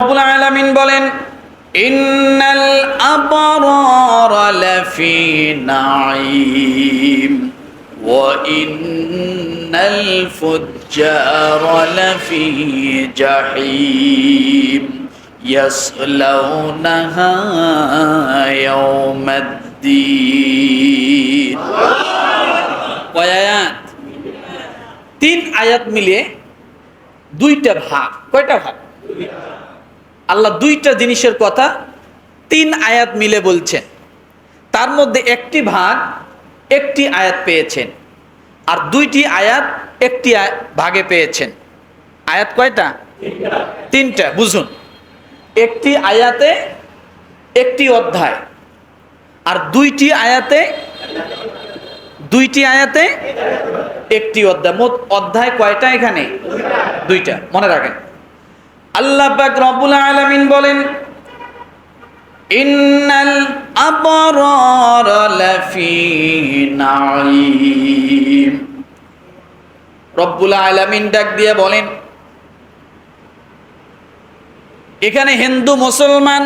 রব্বুল আলামিন বলেন, ইন্নাল আবরার লাফি নাঈম ওয়া ইন্নাল ফুজ্জার লাফি জাহিম ইয়াসলাউনাহা ইয়াউমাদ্দিন। কয় আয়াত? তিন আয়াত মিলিয়ে দুইটা ভাগ কয়টা ভাগ আল্লাহ দুইটা জিনিসের কথা তিন আয়াত মিলে বলছেন। তার মধ্যে একটি ভাগ একটি আয়াত পেয়েছেন আর দুইটি আয়াত একটি ভাগে পেয়েছেন। আয়াত কয়টা? তিনটা। বুঝুন। একটি আয়াতে একটি অধ্যায় আর দুইটি আয়াতে দুইটি আয়াতে একটি অধ্যায়। মোট অধ্যায় কয়টা এখানে? দুইটা। মনে রাখেন। আল্লাহ পাক রব্বুল আলামিন বলেন, ইন্নাল আবরার লাফি নাঈম। রব্বুল আলামিন ডাক দিয়ে বলেন, এখানে হিন্দু, মুসলমান,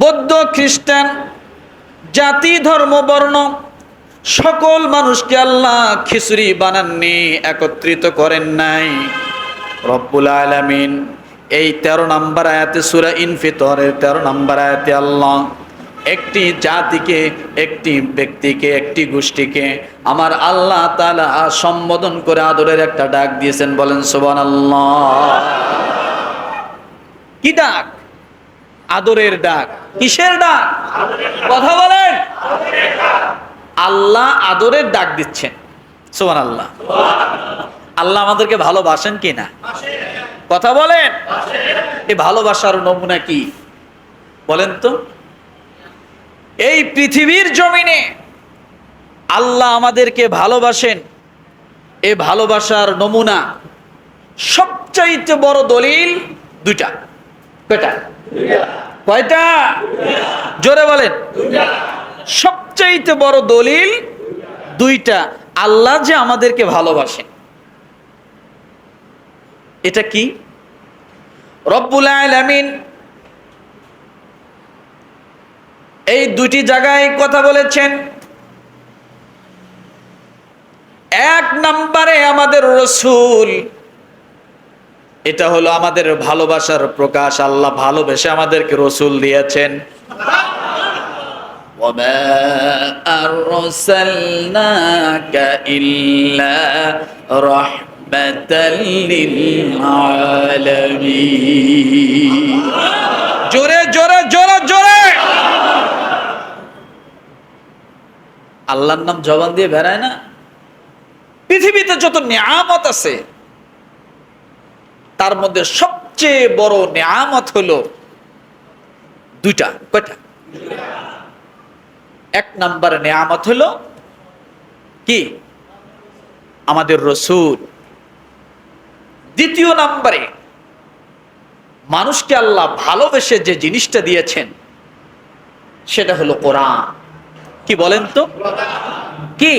বৌদ্ধ, খ্রিস্টান, জাতি, ধর্ম, বর্ণ, সকল মানুষকে আল্লাহ খিচুড়ি বানাননি, একত্রিত করেন নাই। রব্বুল আলামিন, এই তেরো নম্বর আয়াতে সুরা ইনফিতরের তেরো নম্বর আয়াতে আল্লাহ একটি জাতিকে, একটি ব্যক্তিকে, একটি গোষ্ঠীকে আমার আল্লাহ তালা সম্বোধন করে আদরের একটা ডাক দিয়েছেন, বলেন সোবান আল্লাহ কি ডাক? আদরের ডাক। কিসের ডাক? কথা বলেন। আল্লাহ আদরের ডাক দিচ্ছেন। সোমান আল্লাহ আল্লাহ আমাদেরকে ভালোবাসেন কি না? কথা বলেন। এই ভালোবাসার নমুনা কি? বলেন তো। এই পৃথিবীর জমিনে আল্লাহ আমাদেরকে ভালোবাসেন। এ ভালোবাসার নমুনা সবচাইতে বড় দলিল দুইটা। কয়টা? কয়টা? জোরে বলেন। সবচাইতে বড় দলিল দুইটা। আল্লাহ যে আমাদেরকে ভালোবাসেন। এটা কি রব্বুল আলামিন এই দুটি জায়গায় কথা বলেছেন এক নম্বরে আমাদের রসুল এটা হলো আমাদের ভালোবাসার প্রকাশ আল্লাহ ভালোবেসে আমাদেরকে রসুল দিয়েছেন وما أرسلناك إلا رحمة للعالمين জোরে জোরে জোরে জোরে আল্লাহর নাম জবান দিয়ে বেড়ায় না? পৃথিবীতে যত নিয়ামত আছে তার মধ্যে সবচেয়ে বড় নিয়ামত হলো দুইটা কয়টা? এক নাম্বার নেয়ামত হলো কি? আমাদের রসুল। দ্বিতীয় নাম্বারে, মানুষকে আল্লাহ ভালোবেসে যে জিনিসটা দিয়েছেন, সেটা হলো কোরআন। কি বলেন তো? কি?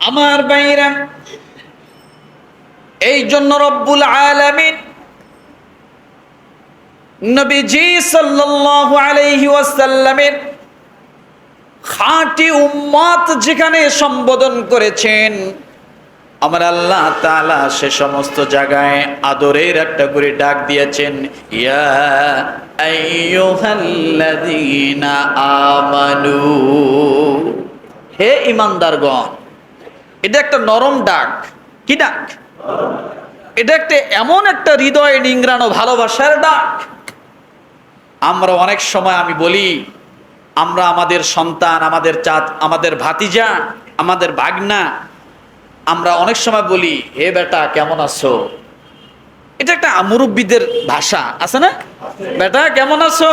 আমার বাইরা এই জন্য রব্বুল আলামিন নবীজি সাল্লাল্লাহু আলাইহি ওয়াসাল্লামের খাঁটি উম্মত যেখানে সম্বোধন করেছেন আমার আল্লাহ তালা সে সমস্ত জায়গায় আদরের একটা করে ডাক দিয়েছেন, ইয়া আমানু। হে ইমানদারগণ এটা একটা নরম ডাক। কি ডাক? এটা একটা এমন একটা হৃদয় নিংড়ানো, ভালোবাসার ডাক। আমরা অনেক সময় আমি বলি, আমরা আমাদের সন্তান, আমাদের চাঁদ, আমাদের ভাতিজা, আমাদের বাগনা আমরা অনেক সময় বলি, হে বেটা, কেমন আছো? এটা একটা মুরব্বীদের ভাষা, আছে না? বেটা, কেমন আছো?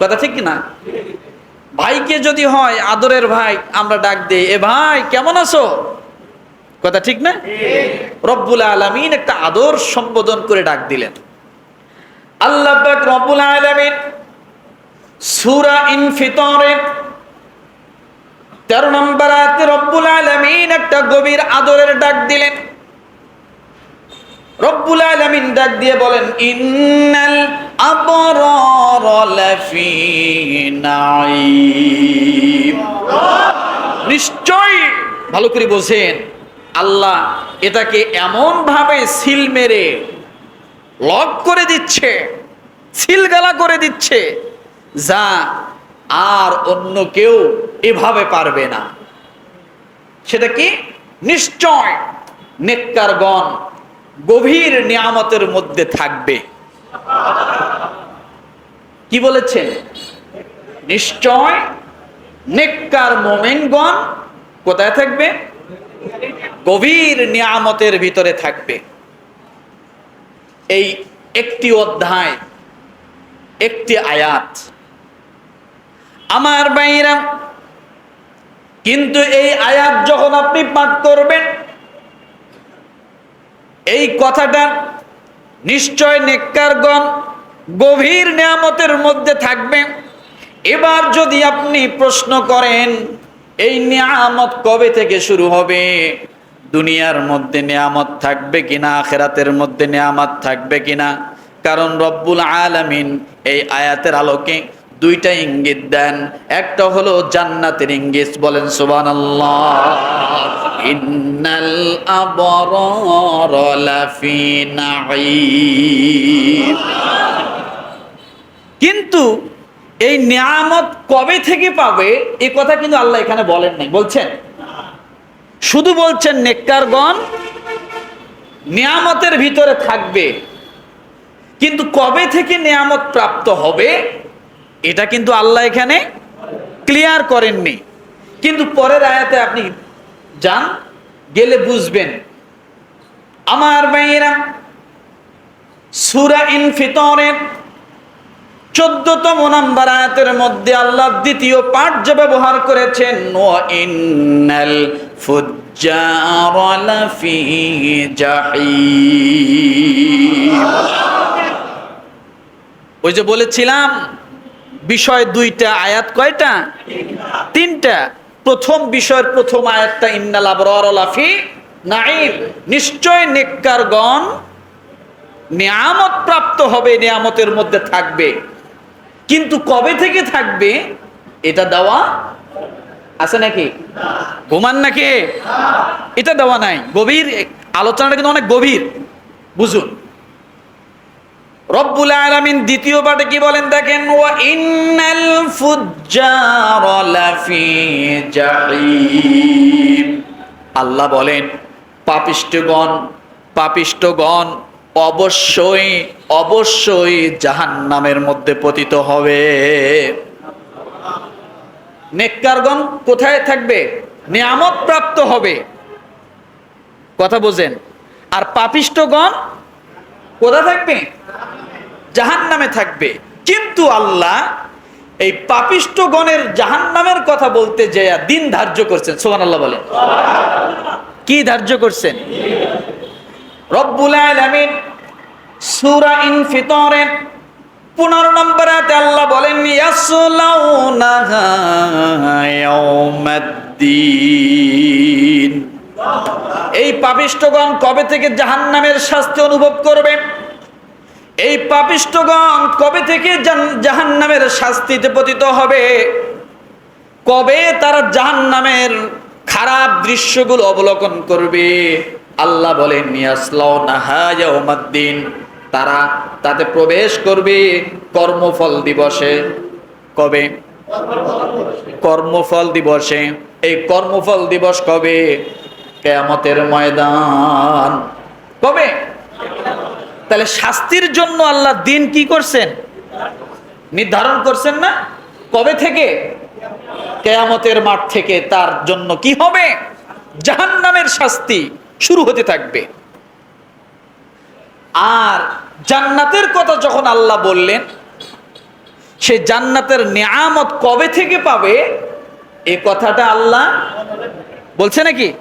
কথা ঠিক না ভাইকে যদি হয়, আদরের ভাই, আমরা ডাক দিই, এ ভাই, কেমন আছো? কথা ঠিক না? রব্বুল আলমিন একটা আদর সম্বোধন করে ডাক দিলেন। আল্লাহ রব্বুল আলামিন সূরা ইনফিতরে 13 নম্বর আয়াতে রব্বুল আলামিন একটা গভীর আদরের ডাক দিলেন। রব্বুল আলামিন ডাক দিয়ে বলেন, ইন্নাল আবরার লাফি নাঈম। নিশ্চয় ভালো করে বোঝেন, আল্লাহ এটাকে এমন ভাবে সিল মেরে, লক করে দিচ্ছে, সিলগালা করে দিচ্ছে, যা আর অন্য কেউ এভাবে পারবে না। সেটা কি? নিশ্চয় নেককারগণ গভীর নিয়ামতের মধ্যে থাকবে। কি বলেছেন? নিশ্চয় নেককার মোমেনগণ কোথায় থাকবে? গভীর নিয়ামতের ভিতরে থাকবে। এই একটি অধ্যায়, একটি আয়াত আমার বাইরা কিন্তু এই আয়াত যখন আপনি পাঠ করবেন, এই কথাটা নিশ্চয় নেককারগণ গভীর নিয়ামতের মধ্যে থাকবে। এবার যদি আপনি প্রশ্ন করেন, এই নিয়ামত কবে থেকে শুরু হবে? দুনিয়ার মধ্যে নিয়ামত থাকবে কিনা, আখেরাতের মধ্যে নিয়ামত থাকবে কিনা? কারণ রব্বুল আলামিন এই আয়াতের আলোকে দুইটা ইঙ্গিত দেন। একটা হলো জান্নাতের ইঙ্গিত, বলেন নাঈম। কিন্তু এই নিয়ামত কবে থেকে পাবে, এ কথা কিন্তু আল্লাহ এখানে বলেন নাই। বলছেন, শুধু বলছেন নেককারগণ, নিয়ামতের ভিতরে থাকবে, কিন্তু কবে থেকে নিয়ামত প্রাপ্ত হবে এটা কিন্তু আল্লাহ এখানে ক্লিয়ার করেননি। কিন্তু পরের আয়াতে আপনি যান, গেলে বুঝবেন। আমার ভাইয়েরা, সুরা ইন ইনফিতরের চোদ্দতম নাম্বার আয়াতের মধ্যে আল্লাহ দ্বিতীয় পাঠ যে ব্যবহার করেছেন ওই যে বলেছিলাম বিষয় দুইটা, আয়াত কয়টা? তিনটা। প্রথম বিষয়ের প্রথম আয়াতটা, ইন্নাল লাফি নাইম নিশ্চয় নেককারগণ নিয়ামত প্রাপ্ত হবে, নিয়ামতের মধ্যে থাকবে। কিন্তু কবে থেকে থাকবে? এটা দেওয়া আছে নাকি? ঘুমান নাকি? এটা দেওয়া নাই। গভীর, আলোচনাটা কিন্তু অনেক গভীর। বুঝুন। রব্বুল আলামিন দ্বিতীয় পাঠে কি বলেন দেখেন, ওয়া ইন্নাল ফুজ্জার লাফি আল্লাহ বলেন পাপিষ্টগণ পাপিষ্টগণ অবশ্যই অবশ্যই জাহান্নামের মধ্যে পতিত হবে। নেককারগণ কোথায় থাকবে? নিয়ামত প্রাপ্ত হবে। কথা বোঝেন। আর পাপিষ্টগণ কোথায় থাকবে? জাহান নামে থাকবে। কিন্তু আল্লাহ এই পাপিষ্টগণের জাহান নামের কথা বলতে যে দিন ধার্য করছেন। সোহান আল্লাহ বলেন। কি ধার্য করছেন? আল্লাহ বলেন এই পাপিষ্টগণ কবে থেকে জাহান্নামের শাস্তি অনুভব করবে? এই পাপিষ্টগণ কবে থেকে জাহান্নামের শাস্তিতে পতিত হবে? কবে তারা জাহান্নামের খারাপ দৃশ্যগুলো অবলোকন করবে? আল্লাহ বলেন তারা তাতে প্রবেশ করবে কর্মফল দিবসে। কবে? কর্মফল দিবসে। এই কর্মফল দিবস কবে? কেয়ামতের ময়দান। কবে? তাহলে শাস্তির জন্য আল্লাহ দিন কি করছেন? নির্ধারণ করছেন না? কবে থেকে? কেয়ামতের মাঠ থেকে তার জন্য কি হবে? জাহান্নামের শাস্তি শুরু হতে থাকবে। আর জান্নাতের কথা যখন আল্লাহ বললেন, সে জান্নাতের নিয়ামত কবে থেকে পাবে? এ কথাটা আল্লাহ বলছে নাকি?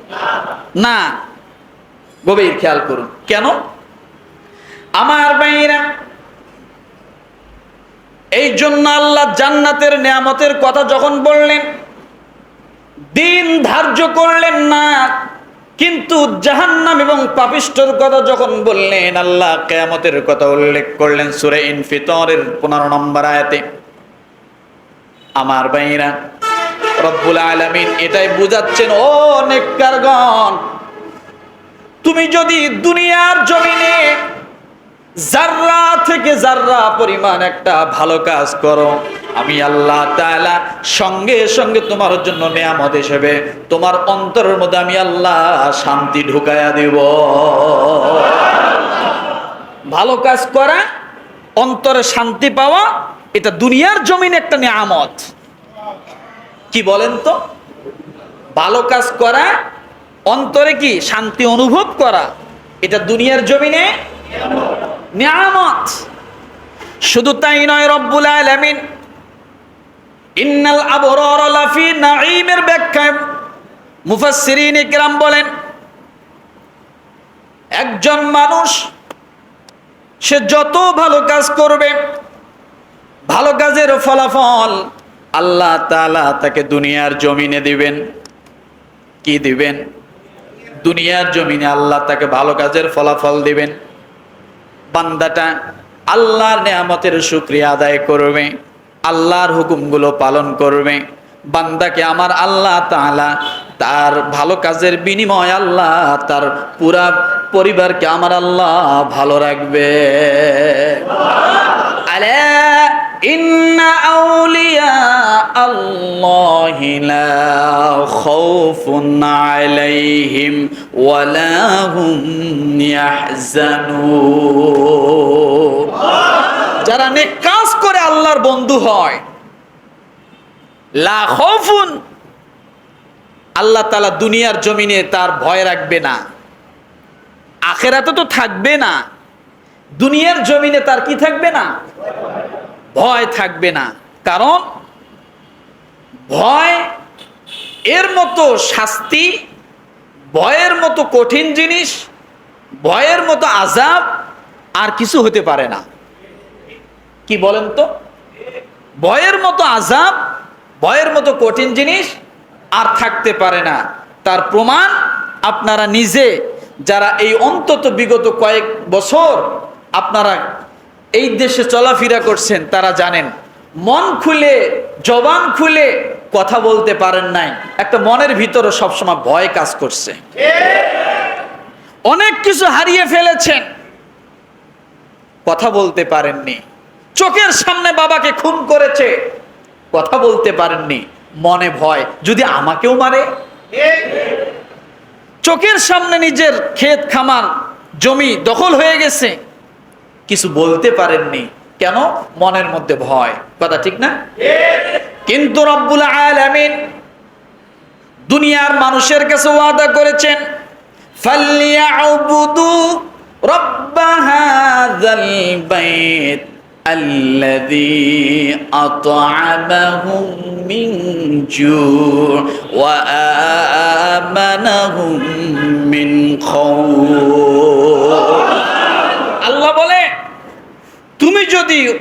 না। গভীর খেয়াল করুন। কেন? আমার ভাইরা এই জন্য আল্লাহ জান্নাতের নিয়ামতের কথা যখন বললেন, দিন ধার্য করলেন না, কিন্তু জাহান্নাম এবং পাপিষ্টর কথা যখন বললেন, আল্লাহ কেয়ামতের কথা উল্লেখ করলেন সুরে ইনফিতরের পনেরো নম্বর আয়াতে। আমার ভাইরা রব্বুল আলামিন এটাই বুঝাচ্ছেন, ও নেককারগণ, তুমি যদি দুনিয়ার জমিনে জাররা থেকে জাররা পরিমাণ একটা ভালো কাজ করো, আমি আল্লাহ তাআলা সঙ্গে সঙ্গে তোমার জন্য নিয়ামত হিসেবে তোমার অন্তরের মধ্যে আমি আল্লাহ শান্তি ঢুকায়া দেব। ভালো কাজ করা, অন্তরে শান্তি পাওয়া, এটা দুনিয়ার জমিনে একটা নিয়ামত। কি বলেন তো? ভালো কাজ করা, অন্তরে কি শান্তি অনুভব করা, এটা দুনিয়ার জমিনে নিয়ামত। শুধু তাই নয়, রব্বুল আলামিন ইন্নাল আবরার লাফি নাঈমের ব্যাখ্যায় মুফাসসিরিন ইকরাম বলেন, একজন মানুষ, সে যত ভালো কাজ করবে, ভালো কাজের ফলাফল আল্লাহ তাআলা তাকে দুনিয়ার জমিনে দিবেন। কি দিবেন? দুনিয়ার জমিনে আল্লাহ তাকে ভালো কাজের ফলাফল দিবেন। বান্দাটা আল্লাহর নেয়ামতের শুক্রিয়া আদায় করবে, আল্লাহর হুকুমগুলো পালন করবে। বান্দাকে আমার আল্লাহ তালা তার ভালো কাজের বিনিময় আল্লাহ তার পুরা পরিবারকে আমার আল্লাহ ভালো রাখবে। আলা যারা নেক কাজ করে আল্লাহর বন্ধু হয়, লা আল্লাহ তালা দুনিয়ার জমিনে তার ভয় রাখবে না। আখেরাতে তো থাকবে না। দুনিয়ার জমিনে তার কি থাকবে না? ভয় থাকবে না। কারণ ভয় এর মতো শাস্তি, ভয়ের মতো কঠিন জিনিস, ভয়ের মতো আজাব আর কিছু হতে পারে না। কি বলেন তো? ভয়ের মতো আজাব ভয়ের মতো কঠিন জিনিস আর থাকতে পারে না। তার প্রমাণ আপনারা নিজে, যারা এই অন্তত বিগত কয়েক বছর আপনারা এই দেশে চলাফেরা করছেন, তারা জানেন। মন খুলে, জবান খুলে কথা বলতে পারেন নাই। একটা মনের ভিতরে সবসময় ভয় কাজ করছে। অনেক কিছু হারিয়ে ফেলেছেন। কথা বলতে পারেননি। চোখের সামনে বাবাকে খুন করেছে। কথা বলতে পারেননি। মনে ভয়। যদি আমাকেও মারে? চোখের সামনে নিজের ক্ষেত খামার, জমি দখল হয়ে গেছে। কিছু বলতে পারেননি কেন মনের মধ্যে ভয় কথা ঠিক না কিন্তু রব্বুল আলামিন দুনিয়ার মানুষের কাছে ওয়াদা করেছেন ফালিয়াবুদু রব্ব হাযাল বাইত الذي أطعمهم من جوع وآمنهم من خوف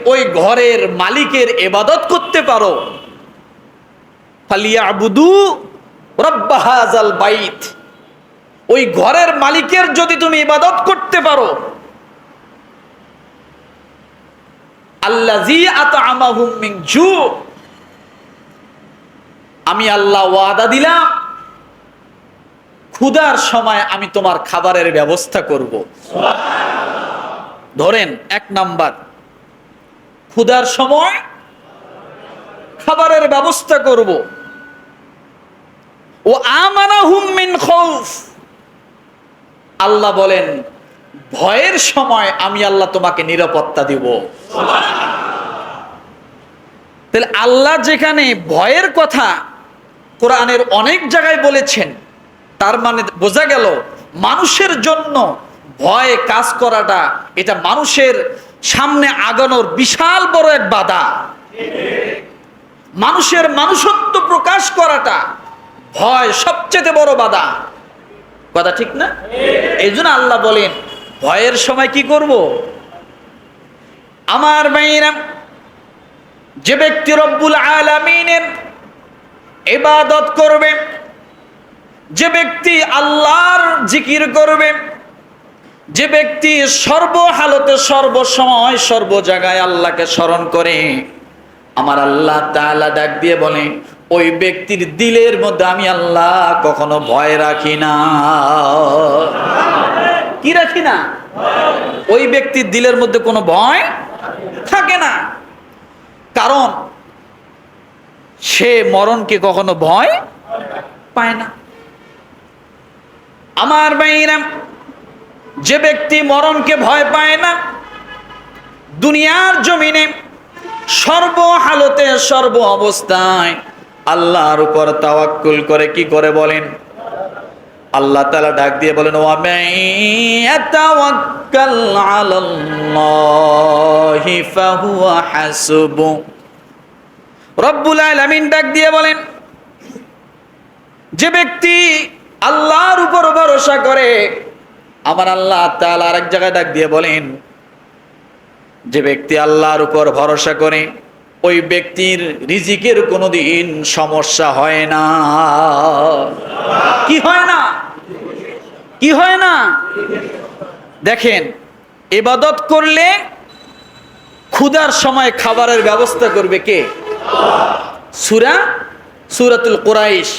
ওই ঘরের মালিকের এবাদত করতে পারো। বাইত। ওই ঘরের মালিকের যদি তুমি ইবাদত করতে পারো। জু। আমি আল্লাহ ওয়াদা দিলাম, ক্ষুধার সময় আমি তোমার খাবারের ব্যবস্থা করব। ধরেন, এক নাম্বার ক্ষুধার সময় খাবারের ব্যবস্থা করব। ও আমানা মিন খৌফ। আল্লাহ বলেন, ভয়ের সময় আমি আল্লাহ তোমাকে নিরাপত্তা দিব। তাহলে আল্লাহ যেখানে ভয়ের কথা কোরআনের অনেক জায়গায় বলেছেন, তার মানে বোঝা গেল মানুষের জন্য ভয় কাজ করাটা, এটা মানুষের সামনে আগানোর বিশাল বড় এক বাধা। মানুষের মানুষত্ব প্রকাশ করাটা ভয় সবচেয়ে বড় বাধা। কথা ঠিক না? এই আল্লাহ বলেন, ভয়ের সময় কি করব? আমার মেয়েরা, যে ব্যক্তি রব্বুল আলামিনের ইবাদত করবে, যে ব্যক্তি আল্লাহর জিকির করবে যে ব্যক্তি সর্ব হালতে সর্বসময় সর্ব জায়গায় আল্লাহকে স্মরণ করে, আমার আল্লাহ তাআলা ডাক দিয়ে বলে, ওই ব্যক্তির দিলের মধ্যে আমি আল্লাহ কখনো ভয় রাখি না। কি রাখি না? ওই ব্যক্তির দিলের মধ্যে কোনো ভয় থাকে না। কারণ সে মরণকে কখনো ভয় পায় না। আমার বাইরা যে ব্যক্তি মরণকে ভয় পায় না, দুনিয়ার জমিনে সর্ব হালতে সর্ব অবস্থায় আল্লাহর উপর তাওয়াক্কুল করে কি করে বলেন? আল্লাহ তাআলা ডাক দিয়ে বলেন রব্বুল আলামিন ডাক দিয়ে বলেন, যে ব্যক্তি আল্লাহর উপর ভরসা করে আমার আল্লাহ তাআলা আরেক জায়গায় ডাক দিয়ে বলেন, যে ব্যক্তি আল্লাহর উপর ভরসা করে, ওই ব্যক্তির রিজিকের কোনো দিন সমস্যা হয় না। কি হয় না? কি হয় না? দেখেন এবাদত করলে ক্ষুধার সময় খাবারের ব্যবস্থা করবে কে? সুরা? সুরাতুল কোরাইশ।